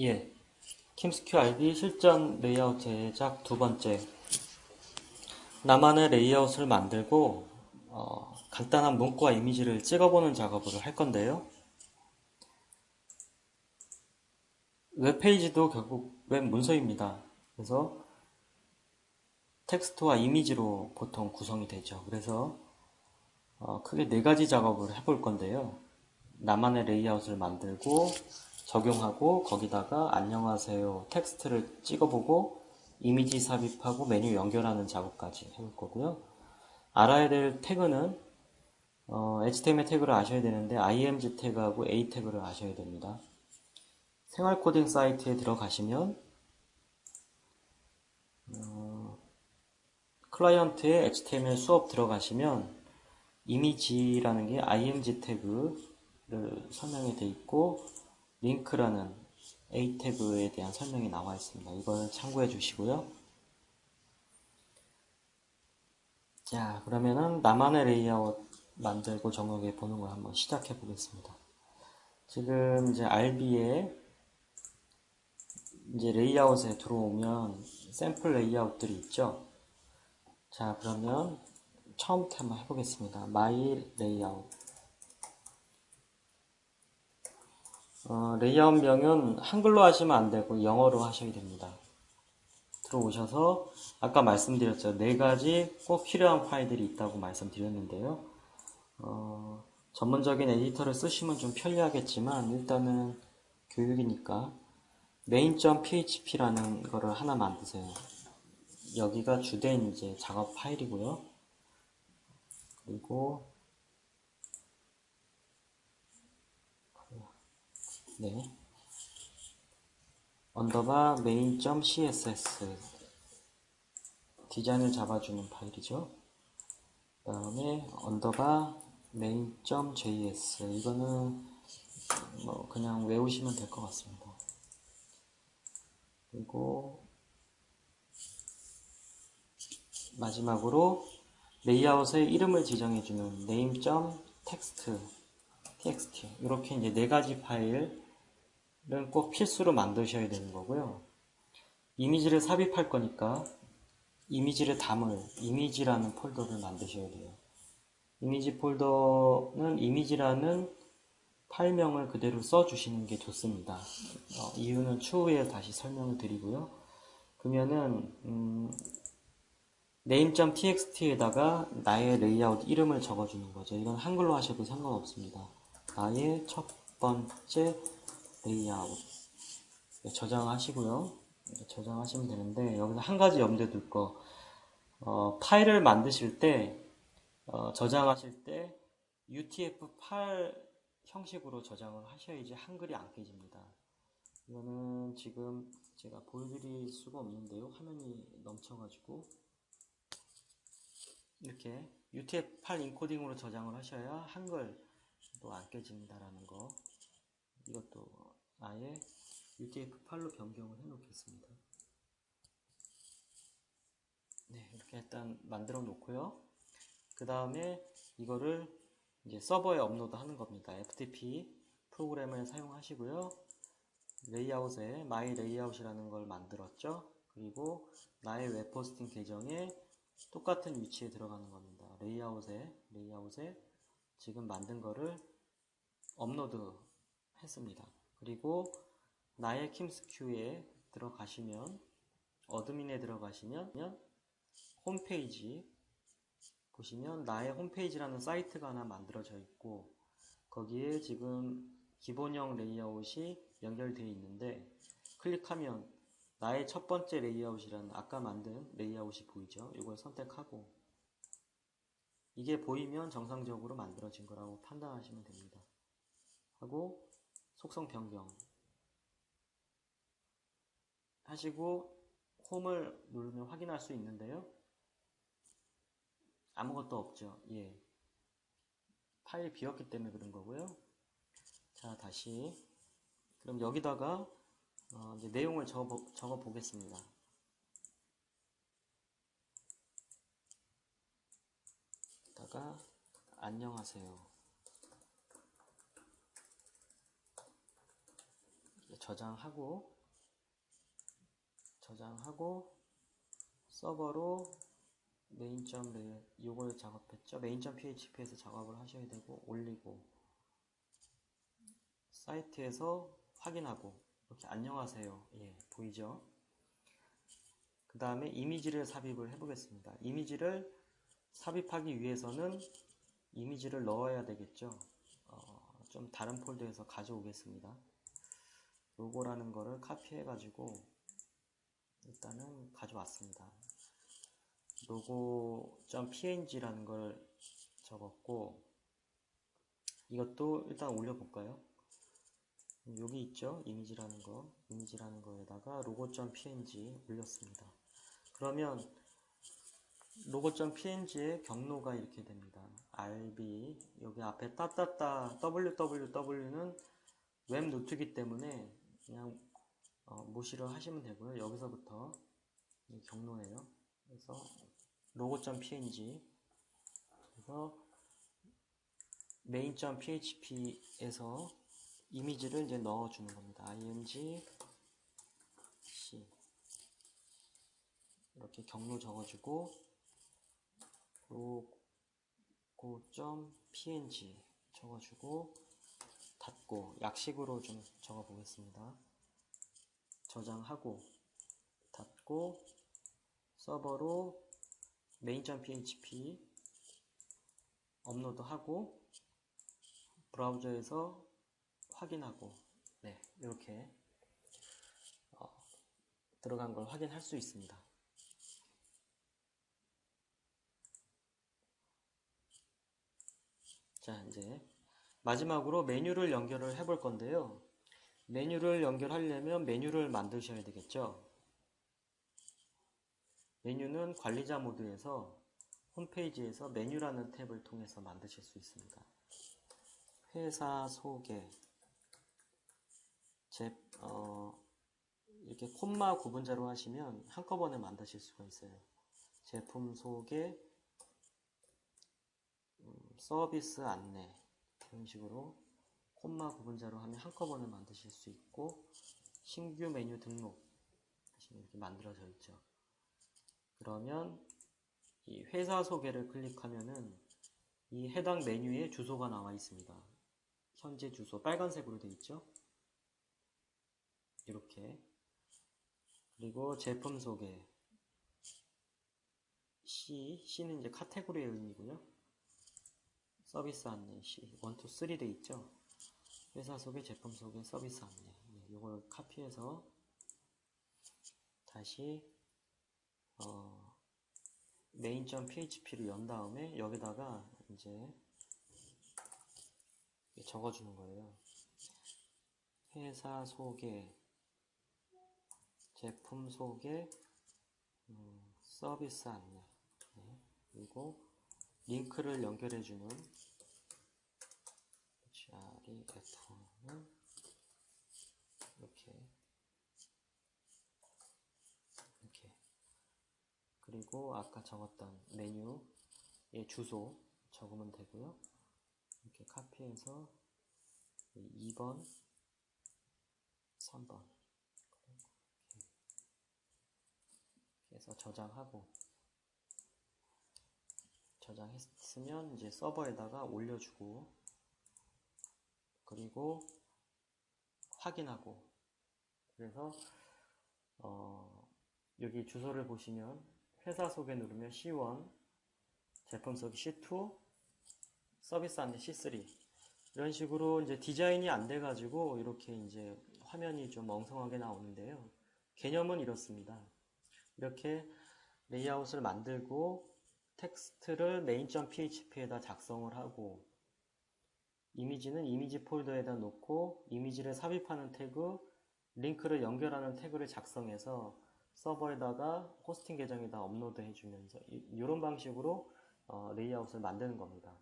예. kimsq id 실전 레이아웃 제작 두 번째. 나만의 레이아웃을 만들고 어, 간단한 문구와 이미지를 찍어보는 작업을 할 건데요. 웹페이지도 결국 웹 문서입니다. 그래서 텍스트와 이미지로 보통 구성이 되죠. 그래서 어, 크게 네 가지 작업을 해볼 건데요. 나만의 레이아웃을 만들고 적용하고 거기다가 안녕하세요 텍스트를 찍어보고 이미지 삽입하고 메뉴 연결하는 작업까지 해볼 거고요. 알아야 될 태그는 어, HTML 태그를 아셔야 되는데 img 태그하고 a 태그를 아셔야 됩니다. 생활 코딩 사이트에 들어가시면 어, 클라이언트의 HTML 수업 들어가시면 이미지라는 게 img 태그를 설명이 되어 있고 링크라는 A 태그에 대한 설명이 나와 있습니다. 이걸 참고해 주시고요. 자, 그러면은 나만의 레이아웃 만들고 정확하게 보는 걸 한번 시작해 보겠습니다. 지금 이제 RB에 이제 레이아웃에 들어오면 샘플 레이아웃들이 있죠. 자, 그러면 처음부터 한번 해보겠습니다. My Layout. 어, 레이아웃명은 한글로 하시면 안 되고 영어로 하셔야 됩니다. 들어오셔서 아까 말씀드렸죠. 네 가지 꼭 필요한 파일들이 있다고 말씀드렸는데요. 어, 전문적인 에디터를 쓰시면 좀 편리하겠지만 일단은 교육이니까 main.php라는 거를 하나 만드세요. 여기가 주된 이제 작업 파일이고요. 그리고 네. 언더바 main.css 디자인을 잡아주는 파일이죠. 그 다음에 언더바 main.js 이거는 뭐 그냥 외우시면 될 것 같습니다. 그리고 마지막으로 레이아웃의 이름을 지정해주는 name.text txt 이렇게 이제 네 가지 파일 꼭 필수로 만드셔야 되는 거고요. 이미지를 삽입할 거니까 이미지를 담을 이미지라는 폴더를 만드셔야 돼요. 이미지 폴더는 이미지라는 파일명을 그대로 써주시는 게 좋습니다. 어, 이유는 추후에 다시 설명을 드리고요. 그러면은 음, name.txt에다가 나의 레이아웃 이름을 적어주는 거죠. 이건 한글로 하셔도 상관없습니다. 나의 첫 번째 레이아웃 저장하시고요. 저장하시면 되는데 여기서 한 가지 염두에 둘 거. 어, 파일을 만드실 때 어, 저장하실 때 UTF-8 형식으로 저장을 하셔야지 한글이 안 깨집니다. 이거는 지금 제가 보여드릴 수가 없는데요. 화면이 넘쳐가지고 이렇게 UTF-8 인코딩으로 저장을 하셔야 한글도 안 깨진다라는 거. 이것도 아예 UTF-8로 변경을 해 놓겠습니다. 네, 이렇게 일단 만들어 놓고요. 그 다음에 이거를 이제 서버에 업로드 하는 겁니다. FTP 프로그램을 사용하시고요. 레이아웃에 마이 레이아웃이라는 걸 만들었죠. 그리고 나의 웹포스팅 계정에 똑같은 위치에 들어가는 겁니다. 레이아웃에 레이아웃에 지금 만든 거를 업로드 했습니다. 그리고 나의 킴스큐에 들어가시면 어드민에 들어가시면 홈페이지 보시면 나의 홈페이지라는 사이트가 하나 만들어져 있고 거기에 지금 기본형 레이아웃이 연결되어 있는데 클릭하면 나의 첫 번째 레이아웃이라는 아까 만든 레이아웃이 보이죠? 이걸 선택하고 이게 보이면 정상적으로 만들어진 거라고 판단하시면 됩니다. 하고 속성 변경 하시고 홈을 누르면 확인할 수 있는데요. 아무것도 없죠. 예. 파일 비었기 때문에 그런 거고요. 자, 다시. 그럼 여기다가 어, 이제 내용을 적어, 적어 보겠습니다. 다가 안녕하세요. 저장하고 저장하고 서버로 메인.점 레 이걸 작업했죠. 메인.php에서 작업을 하셔야 되고 올리고 사이트에서 확인하고 이렇게 안녕하세요. 예, 보이죠? 그 다음에 이미지를 삽입을 해보겠습니다. 이미지를 삽입하기 위해서는 이미지를 넣어야 되겠죠. 어, 좀 다른 폴더에서 가져오겠습니다. 로고라는 거를 카피해 가지고 일단은 가져왔습니다. 로고.png라는 걸 적었고 이것도 일단 올려볼까요? 여기 있죠? 이미지라는 거. 이미지라는 거에다가 로고.png 올렸습니다. 그러면 로고.png의 경로가 이렇게 됩니다. Rb 여기 앞에 따따따 www는 웹 노트기 때문에 그냥 어, 무시를 하시면 되고요. 여기서부터 이 경로예요. 그래서 로고.png 그래서 main.php에서 이미지를 이제 넣어주는 겁니다. img c. 이렇게 경로 적어주고 로고.png 적어주고 닫고 약식으로 좀 적어 보겠습니다. 저장하고 닫고 서버로 main.php 업로드하고 브라우저에서 확인하고 네 이렇게 어, 들어간 걸 확인할 수 있습니다. 자 이제 마지막으로 메뉴를 연결을 해 볼 건데요. 메뉴를 연결하려면 메뉴를 만드셔야 되겠죠. 메뉴는 관리자 모드에서 홈페이지에서 메뉴라는 탭을 통해서 만드실 수 있습니다. 회사 소개 제, 어, 이렇게 콤마 구분자로 하시면 한꺼번에 만드실 수가 있어요. 제품 소개, 음, 서비스 안내 이런 식으로 콤마 구분자로 하면 한꺼번에 만드실 수 있고 신규 메뉴 등록 이렇게 만들어져 있죠. 그러면 이 회사 소개를 클릭하면은 이 해당 메뉴에 주소가 나와 있습니다. 현재 주소 빨간색으로 되어 있죠. 이렇게 그리고 제품 소개 C, C는 이제 카테고리의 의미고요. 서비스 안내 C, 1, 2, 3돼 있죠. 회사 소개, 제품 소개, 서비스 안내. 이걸 카피해서 다시 어, main.php를 연 다음에 여기다가 이제 적어주는 거예요. 회사 소개, 제품 소개, 음, 서비스 안내, 네. 그리고 링크를 연결해주는 href는 이렇게 이렇게. 그리고 아까 적었던 메뉴의 주소 적으면 되고요. 이렇게 카피해서 2번, 3번. 해서 저장하고 저장했으면 이제 서버에다가 올려주고 그리고 확인하고. 그래서 어 여기 주소를 보시면 회사 소개 누르면 C1 제품 소개 C2 서비스 안내 C3 이런 식으로 이제 디자인이 안 돼 가지고 이렇게 이제 화면이 좀 엉성하게 나오는데요. 개념은 이렇습니다. 이렇게 레이아웃을 만들고 텍스트를 main.php에다 작성을 하고 이미지는 이미지 폴더에다 놓고 이미지를 삽입하는 태그, 링크를 연결하는 태그를 작성해서 서버에다가 호스팅 계정에다 업로드 해주면서 이런 방식으로 어, 레이아웃을 만드는 겁니다.